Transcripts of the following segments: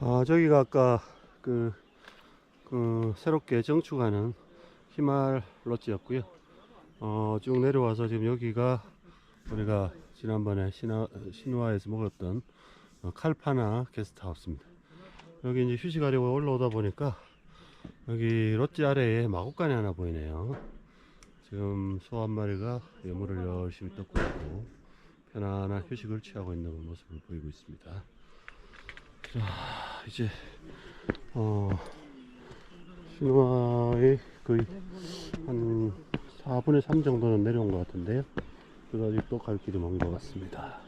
아, 저기가 아까 그, 그 새롭게 정축하는 히말 롯지였고요. 어, 쭉 내려와서 지금 여기가 우리가 지난번에 신화, 신화에서 먹었던 어, 칼파나 게스트하우스입니다. 여기 이제 휴식하려고 올라오다 보니까 여기 롯지 아래에 마곡간이 하나 보이네요. 지금 소 한 마리가 여물을 열심히 뜯고 있고 편안한 휴식을 취하고 있는 모습을 보이고 있습니다. 자, 이제 어 신화의 거의 한 4분의 3 정도는 내려온 것 같은데요. 그래서 아직도 갈 길이 먼 것 같습니다.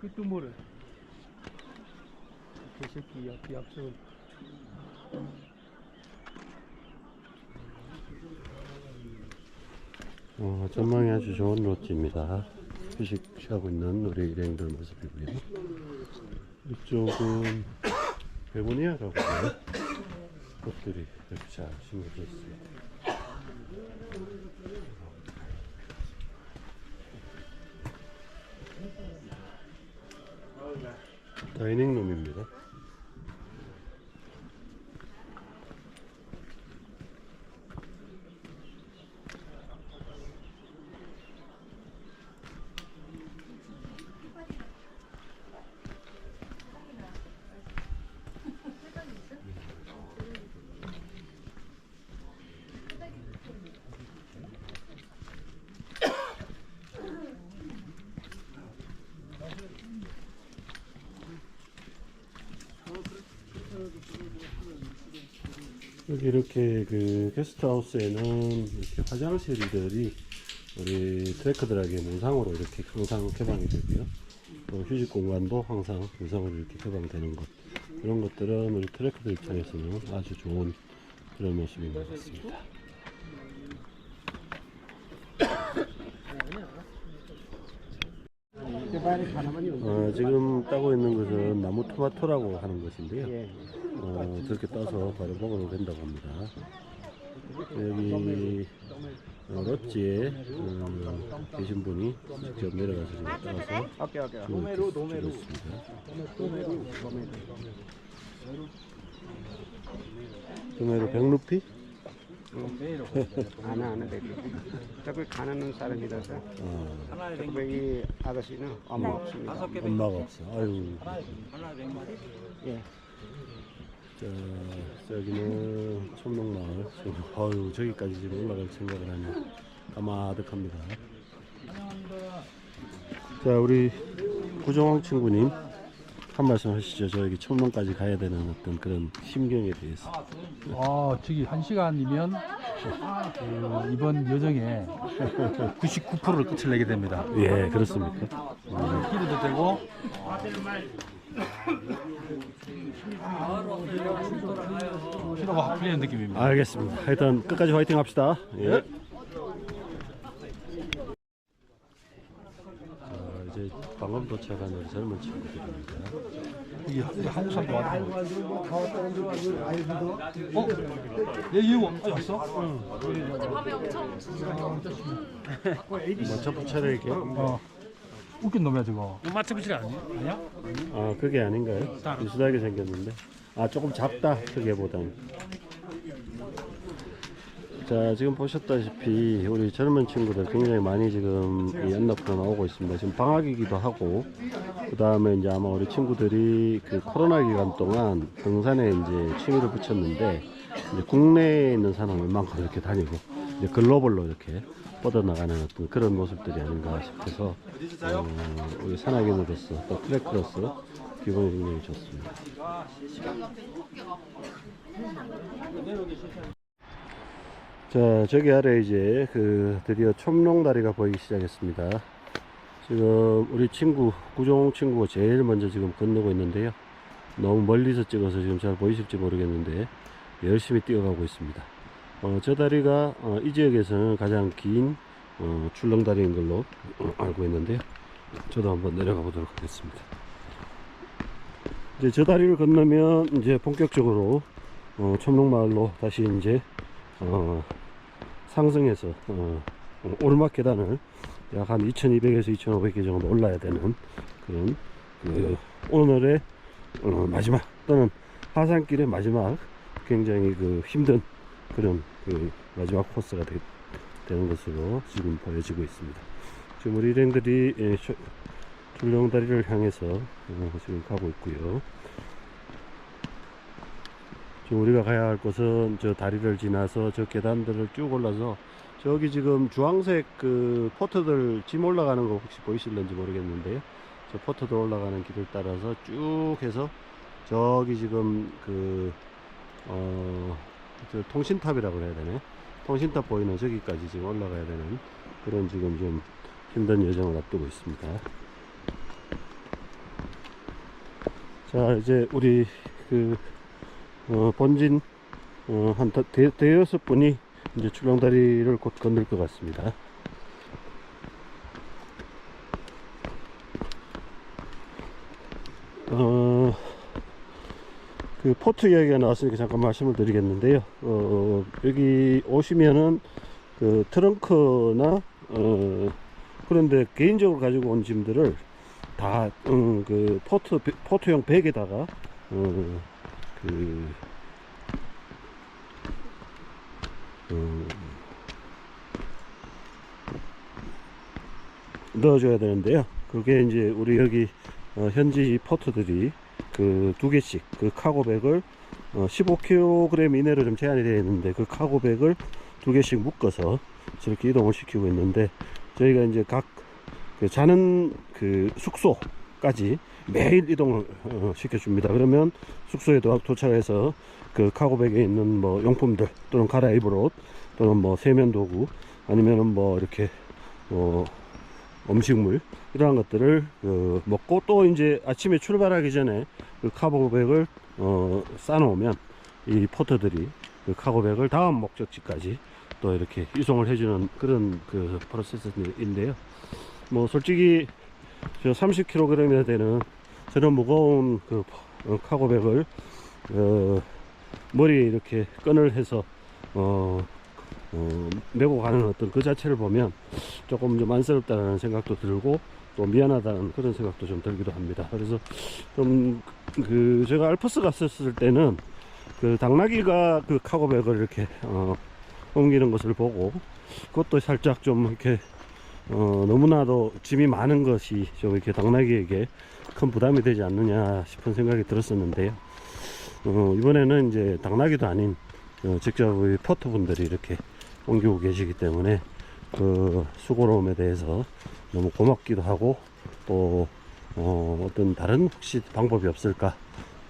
그또 뭐래? 개새끼 약 약속. 어, 전망이 아주 좋은 롯지입니다. 휴식 취하고 있는 우리 일행들 모습이고요. 이쪽은 베고니아라고 해요. 꽃들이 이렇게 잘 심어져 있습니다. 다이닝룸입니다. 여기 이렇게 그 게스트하우스에는 이렇게 화장실들이 우리 트래커들에게 무상으로 이렇게 항상 개방이 되고요. 또 휴식 공간도 항상 무상으로 이렇게 개방되는 것. 그런 것들은 우리 트래커들 입장에서는 아주 좋은 그런 모습인 것 같습니다. 어, 지금 따고 있는 것은 나무 토마토라고 하는 것인데요. 예. 어, 저렇게 따서 바로 먹어도 된다고 합니다. 여기 어, 롯지에 어, 계신 분이 직접 내려가서 지금 따서 도메로 도메로. 도메로 도메로. 도메로 백루피? 하나 하나 되고. 저기 가는 사람이라서 어, 저기 아저씨는 엄마 없습니다. 엄마가 없어. 아유. 예. 자, 저기는. 지금, 아유, 저기까지 지금 올라갈 생각을 하니 까마득합니다. 자, 우리 구정왕 친구님 한 말씀 하시죠. 저기 촌농까지 가야 되는 어떤 그런 심경에 대해서. 아, 저기 한 시간이면 그 이번 여정에 99%를 끝을 내게 됩니다. 예, 그렇습니까? 기도도 되고 피로가 확 풀리는 느낌입니다. 알겠습니다. 하여튼 끝까지 화이팅 합시다. 예. 자, 이제 방금 도착한 우리 젊은 친구들입니다. 한- 한국 사람도 왔고. 어? 얘 이거 아, 왔어? 뭐 첫부 차례게 어. 웃긴 놈이야 저거. 마트 부실 아니야? 아니야? 아 그게 아닌가요? 비슷하게 생겼는데 아 조금 작다 크게보다는 자 지금 보셨다시피 우리 젊은 친구들 굉장히 많이 지금 이 연락으로 나오고 있습니다 지금 방학이기도 하고 그 다음에 이제 아마 우리 친구들이 그 코로나 기간 동안 등산에 이제 취미를 붙였는데 이제 국내에 있는 산은 웬만큼 이렇게 다니고 이제 글로벌로 이렇게 뻗어나가는 어떤 그런 모습들이 아닌가 싶어서 어, 우리 산악인으로서 또 트래커로서 기분이 굉장히 좋습니다. 자 저기 아래 이제 그 드디어 촌농다리가 보이기 시작했습니다. 지금 우리 친구 구종 친구가 제일 먼저 지금 건너고 있는데요. 너무 멀리서 찍어서 지금 잘 보이실지 모르겠는데 열심히 뛰어가고 있습니다. 어, 저 다리가 어, 이 지역에서는 가장 긴 어, 출렁다리인 걸로 어, 알고 있는데요. 저도 한번 내려가 보도록 하겠습니다. 이제 저 다리를 건너면 이제 본격적으로 어, 촌농마을로 다시 이제 어, 상승해서 어, 오르막 계단을 약 한 2200에서 2500개 정도 올라야 되는 그런 그 오늘의 어, 마지막 또는 하산길의 마지막 굉장히 그 힘든 그런 그 마지막 코스가 되, 는 것으로 지금 보여지고 있습니다. 지금 우리 일행들이 예, 쇼- 출렁다리를 향해서 어, 지금 가고 있고요. 지금 우리가 가야 할 곳은 저 다리를 지나서 저 계단들을 쭉 올라서 저기 지금 주황색 그 포트들 짐 올라가는 거 혹시 보이실는지 모르겠는데요. 저 포트들 올라가는 길을 따라서 쭉 해서 저기 지금 그, 어, 저 통신탑이라고 해야 되네. 통신탑 보이는 저기까지 지금 올라가야 되는 그런 지금 좀 힘든 여정을 앞두고 있습니다. 자, 이제 우리 그, 어, 본진, 어, 한 대, 대, 대여섯 분이 이제 출렁다리를 곧 건널 것 같습니다. 어, 그 포트 이야기가 나왔으니까 잠깐 말씀을 드리겠는데요. 어, 여기 오시면은 그 트렁크나 어, 그런데 개인적으로 가지고 온 짐들을 다, 음, 그 포트, 포트용 백에다가 어, 그 음, 넣어줘야 되는데요. 그게 이제 우리 여기 어, 현지 포트들이 그 두 개씩 그 카고백을 어, 15kg 이내로 좀 제한이 되어 있는데 그 카고백을 두 개씩 묶어서 저렇게 이동을 시키고 있는데 저희가 이제 각 그 자는 그 숙소 까지 매일 이동을 어, 시켜줍니다. 그러면 숙소에 도- 도착해서 그 카고백에 있는 뭐 용품들 또는 갈아입을 옷 또는 뭐 세면 도구 아니면은 뭐 이렇게 뭐 음식물 이러한 것들을 그 먹고 또 이제 아침에 출발하기 전에 그 카고백을 어 싸놓으면 이 포터들이 그 카고백을 다음 목적지까지 또 이렇게 이송을 해주는 그런 그 프로세스인데요. 뭐 솔직히 저 30kg이나 되는 저런 무거운 그 어, 카고백을 어, 머리에 이렇게 끈을 해서 어, 어, 메고 가는 어떤 그 자체를 보면 조금 좀 안쓰럽다는 생각도 들고 또 미안하다는 그런 생각도 좀 들기도 합니다. 그래서 좀 그 제가 알프스 갔었을 때는 그 당나귀가 그 카고백을 이렇게 어, 옮기는 것을 보고 그것도 살짝 좀 이렇게 어, 너무나도 짐이 많은 것이 좀 이렇게 당나귀에게 큰 부담이 되지 않느냐 싶은 생각이 들었었는데요. 어, 이번에는 이제 당나귀도 아닌 어, 직접 포트 분들이 이렇게 옮기고 계시기 때문에 그 수고로움에 대해서 너무 고맙기도 하고 또 어, 어떤 다른 혹시 방법이 없을까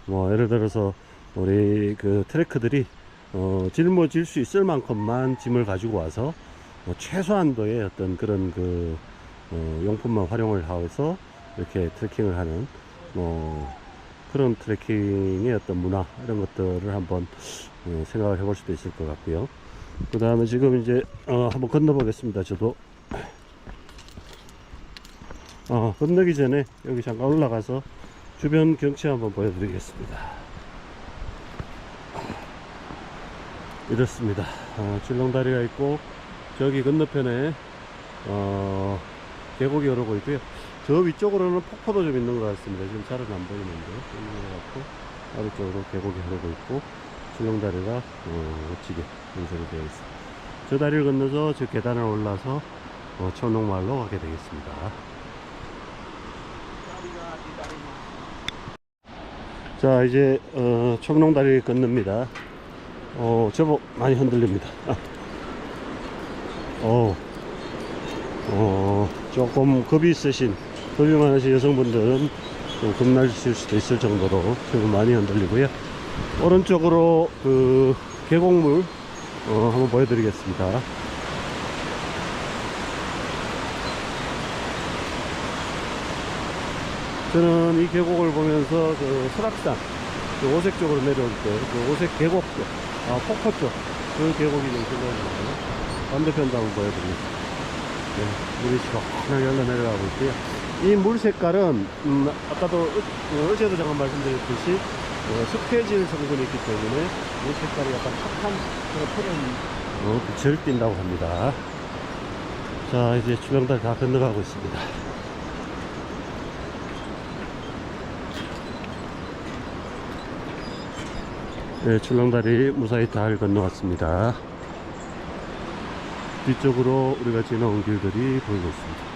뭐 예를 들어서 우리 그 트래크들이 어, 짊어질 수 있을 만큼만 짐을 가지고 와서 뭐 최소한도의 어떤 그런 그 어, 용품만 활용을 해서 이렇게 트레킹을 하는 뭐 그런 트레킹의 어떤 문화 이런 것들을 한번 어, 생각을 해볼 수도 있을 것 같고요. 그 다음에 지금 이제 어, 한번 건너 보겠습니다. 저도 어, 건너기 전에 여기 잠깐 올라가서 주변 경치 한번 보여드리겠습니다. 이렇습니다. 어, 출렁다리가 있고 저기 건너편에 어, 계곡이 흐르고 있고요. 저 위쪽으로는 폭포도 좀 있는 것 같습니다. 지금 잘은 안 보이는데 있는 것 같고 아래쪽으로 계곡이 흐르고 있고 출렁다리가 어, 멋지게 연설이 되어 있습니다. 저 다리를 건너서 저 계단을 올라서 어, 천옥마을로 가게 되겠습니다. 자 이제 어, 청룡다리 건넙니다. 어, 제법 많이 흔들립니다. 어, 어, 조금 겁이 있으신, 겁이 많으신 여성분들은 좀 겁나실 수도 있을 정도로 제법 많이 흔들리고요. 오른쪽으로 그 계곡물, 어, 한번 보여드리겠습니다. 저는 이 계곡을 보면서 그 설악산, 그 오색 쪽으로 내려올 때, 그 오색 계곡 쪽, 아, 폭포 쪽, 그 계곡이 좀 생각이 나요. 반대편도 한번 보여드립니다. 네, 물이 시원하게 흘러내려가고 있고요. 이 물 색깔은 음, 아까도 어, 어제도 잠깐 말씀드렸듯이 어, 습해질 성분이 있기 때문에 물 색깔이 약간 탁한 그런 푸른 어, 빛을 띈다고 합니다. 자 이제 주명달 다 건너가고 있습니다. 네, 출렁다리 무사히 다 건너왔습니다. 뒤쪽으로 우리가 지나온 길들이 보이고 있습니다.